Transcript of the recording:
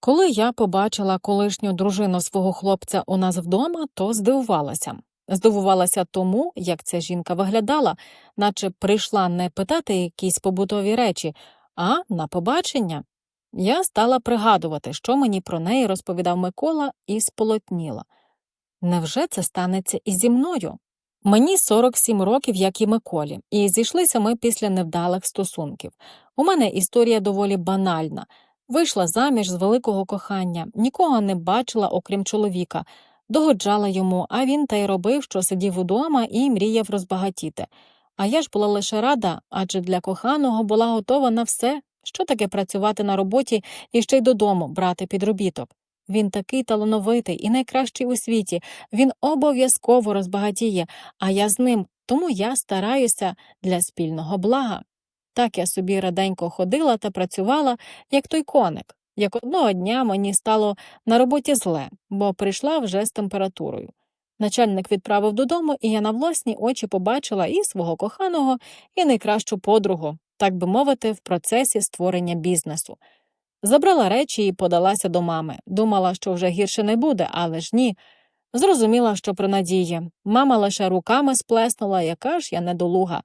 Коли я побачила колишню дружину свого хлопця у нас вдома, то здивувалася. Здивувалася тому, як ця жінка виглядала, наче прийшла не питати якісь побутові речі, а на побачення. Я стала пригадувати, що мені про неї розповідав Микола, і сполотніла. Невже це станеться і зі мною? Мені 47 років, як і Миколі, і зійшлися ми після невдалих стосунків. У мене історія доволі банальна. Вийшла заміж з великого кохання, нікого не бачила, окрім чоловіка, догоджала йому, а він та й робив, що сидів удома і мріяв розбагатіти. А я ж була лише рада, адже для коханого була готова на все, що таке працювати на роботі і ще й додому брати підробіток. Він такий талановитий і найкращий у світі, він обов'язково розбагатіє, а я з ним, тому я стараюся для спільного блага. Так я собі раденько ходила та працювала, як той коник. Як одного дня мені стало на роботі зле, бо прийшла вже з температурою. Начальник відправив додому, і я на власні очі побачила і свого коханого, і найкращу подругу, так би мовити, в процесі створення бізнесу. Забрала речі і подалася до мами. Думала, що вже гірше не буде, але ж ні. Зрозуміла, що при надії. Мама лише руками сплеснула, яка ж я недолуга.